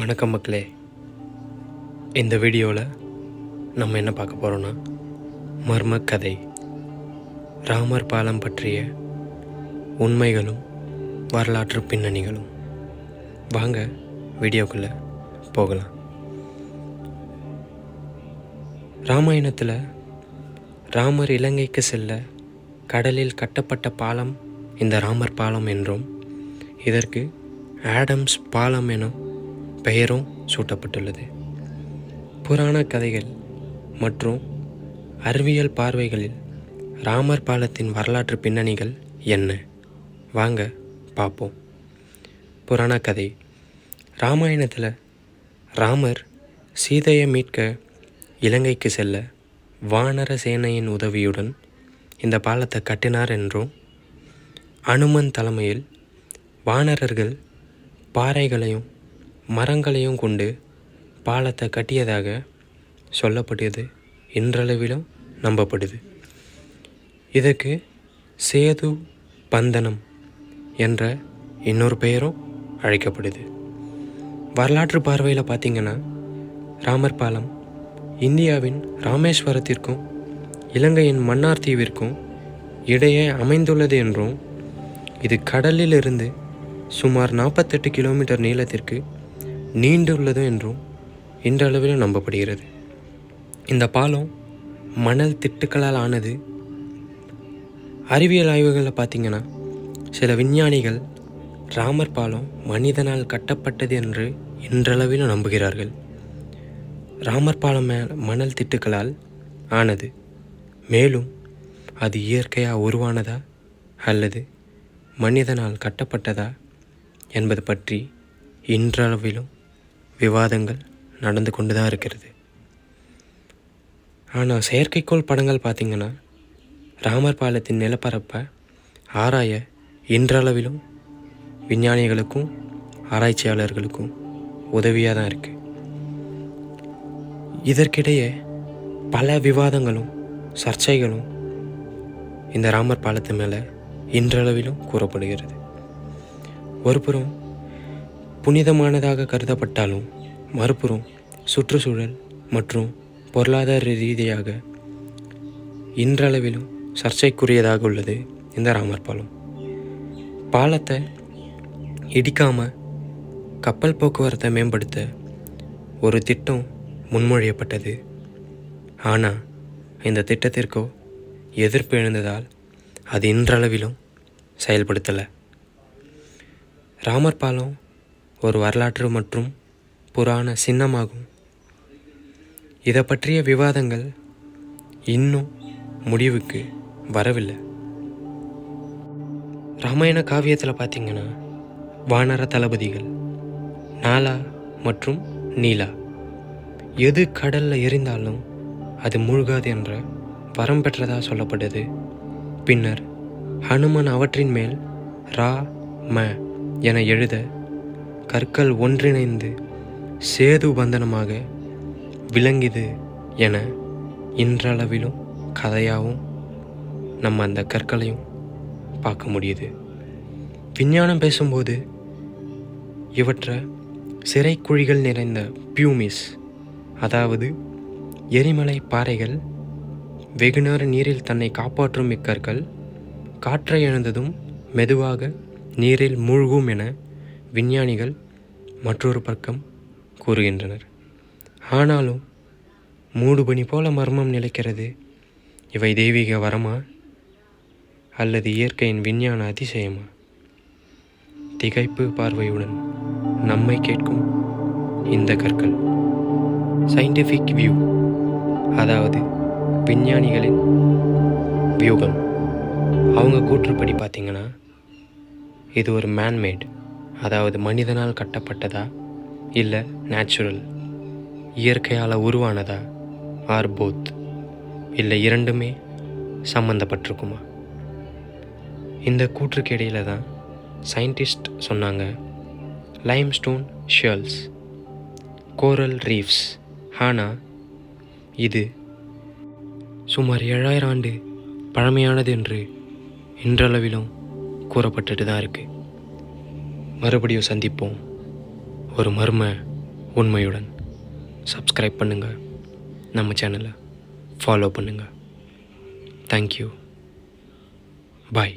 வணக்கம் மக்களே. இந்த வீடியோவில் நம்ம என்ன பார்க்க போகிறோன்னா மர்ம கதை ராமர் பாலம் பற்றிய உண்மைகளும் வரலாற்று பின்னணிகளும். வாங்க வீடியோக்குள்ளே போகலாம். ராமாயணத்தில் ராமர் இலங்கைக்கு செல்ல கடலில் கட்டப்பட்ட பாலம் இந்த ராமர் பாலம் என்றும் இதற்கு ஆடம்ஸ் பாலம் எனும் பெயரும் சூட்டப்பட்டுள்ளது. புராண கதைகள் மற்றும் அறிவியல் பார்வைகளில் ராமர் பாலத்தின் வரலாற்று பின்னணிகள் என்ன? வாங்க பார்ப்போம். புராண கதை. ராமாயணத்தில் ராமர் சீதையை மீட்க இலங்கைக்கு செல்ல வானர சேனையின் உதவியுடன் இந்த பாலத்தை கட்டினார் என்றும் அனுமன் தலைமையில் வானரர்கள் பாறைகளையும் மரங்களையும் கொண்டு பாலத்தை கட்டியதாக சொல்லப்பட்டது. இன்றளவிலும் நம்பப்படுது. இதற்கு சேது பந்தனம் என்ற இன்னொரு பெயரும் அழைக்கப்படுது. வரலாற்று பார்வையில் பார்த்தீங்கன்னா ராமர் பாலம் இந்தியாவின் ராமேஸ்வரத்திற்கும் இலங்கையின் மன்னார் தீவிற்கும் இடையே அமைந்துள்ளது என்றும் இது கடலிலிருந்து சுமார் நாற்பத்தெட்டு கிலோமீட்டர் நீளத்திற்கு நீண்டுள்ளது என்றும் இன்றளவிலும் நம்பப்படுகிறது. இந்த பாலம் மணல் திட்டுக்களால் ஆனது. அறிவியல் ஆய்வுகளில் பார்த்தீங்கன்னா சில விஞ்ஞானிகள் ராமர் பாலம் மனிதனால் கட்டப்பட்டது என்று இன்றளவிலும் நம்புகிறார்கள். ராமர் பாலம் மணல் திட்டுக்களால் ஆனது. மேலும் அது இயற்கையாக உருவானதா அல்லது மனிதனால் கட்டப்பட்டதா என்பது பற்றி இன்றளவிலும் விவாதங்கள் நடந்து கொண்டு தான் இருக்கிறது. ஆனால் செயற்கைக்கோள் படங்கள் பார்த்திங்கன்னா ராமர் பாலத்தின் நிலப்பரப்பை ஆராய இன்றளவிலும் விஞ்ஞானிகளுக்கும் ஆராய்ச்சியாளர்களுக்கும் உதவியாக தான் இருக்குது இதற்கிடையே பல விவாதங்களும் சர்ச்சைகளும் இந்த ராமர் பாலத்து மேலே இன்றளவிலும் கூறப்படுகிறது. ஒருபுறம் புனிதமானதாக கருதப்பட்டாலும் மறுபுறம் சுற்றுச்சூழல் மற்றும் பொருளாதார ரீதியாக இன்றளவிலும் சர்ச்சைக்குரியதாக உள்ளது இந்த ராமர் பாலம். பாலத்தை இடிக்காமல் கப்பல் போக்குவரத்தை மேம்படுத்த ஒரு திட்டம் முன்மொழியப்பட்டது. ஆனால் இந்த திட்டத்திற்கோ எதிர்ப்பு எழுந்ததால் அது இன்றளவிலும் செயல்படுத்தலை. ராமர் பாலம் ஒரு வரலாற்று மற்றும் புராண சின்னமாகும். இதை பற்றிய விவாதங்கள் இன்னும் முடிவுக்கு வரவில்லை. ராமாயண காவியத்தில் பார்த்தீங்கன்னா வானர தளபதிகள் நாலா மற்றும் நீலா. எது கடலில் எரிந்தாலும் அது மூழ்காது என்ற வரம் பெற்றதாக சொல்லப்படுது. பின்னர் ஹனுமன் அவற்றின் மேல் ரா ம என எழுத கற்கள் ஒன்றிணைந்து சேது பந்தனமாக விளங்கிது என இன்றளவிலும் கதையாகவும் நம்ம அந்த கற்களையும் பார்க்க முடியுது. விஞ்ஞானம் பேசும்போது இவற்றை சிறை குழிகள் நிறைந்த பியூமிஸ் அதாவது எரிமலை பாறைகள் வெகுநேர நீரில் தன்னை காப்பாற்றும் இக்கற்கள் காற்றை எழுந்ததும் மெதுவாக நீரில் மூழ்கும் என விஞ்ஞானிகள் மற்றொரு பக்கம் கூறுகின்றனர். ஆனாலும் மூடுபனி போல மர்மம் நிலைக்கிறது. இவை தெய்வீக வரமா? அல்லது இயற்கையின் விஞ்ஞான அதிசயமா? திகைப்பு பார்வையுடன் நம்மை கேட்கும் இந்த கற்கள். சயின்டிஃபிக் வியூ அதாவது விஞ்ஞானிகளின் வியூகம். அவங்க கூற்றுப்படி பார்த்திங்கன்னா இது ஒரு மேன்மேட் அதாவது மனிதனால் கட்டப்பட்டதா? இல்லை நேச்சுரல் இயற்கையால் உருவானதா? ஆர் போத் இல்லை இரண்டுமே சம்மந்தப்பட்டிருக்குமா இந்த கூற்றுக்கு இடையில தான் சயின்டிஸ்ட் சொன்னாங்க லைம்ஸ்டோன் ஷெல்ஸ் கோரல் ரீஃப்ஸ் ஆனால் இது சுமார் ஏழாயிரம் ஆண்டு பழமையானது என்று இன்றளவிலும் கூறப்பட்டுட்டு தான் இருக்குது மறுபடியும் சந்திப்போம். ஒரு மர்ம உண்மையுடன். சப்ஸ்கிரைப் பண்ணுங்கள் நம்ம சேனலை ஃபாலோ பண்ணுங்கள் தேங்க்யூ பாய்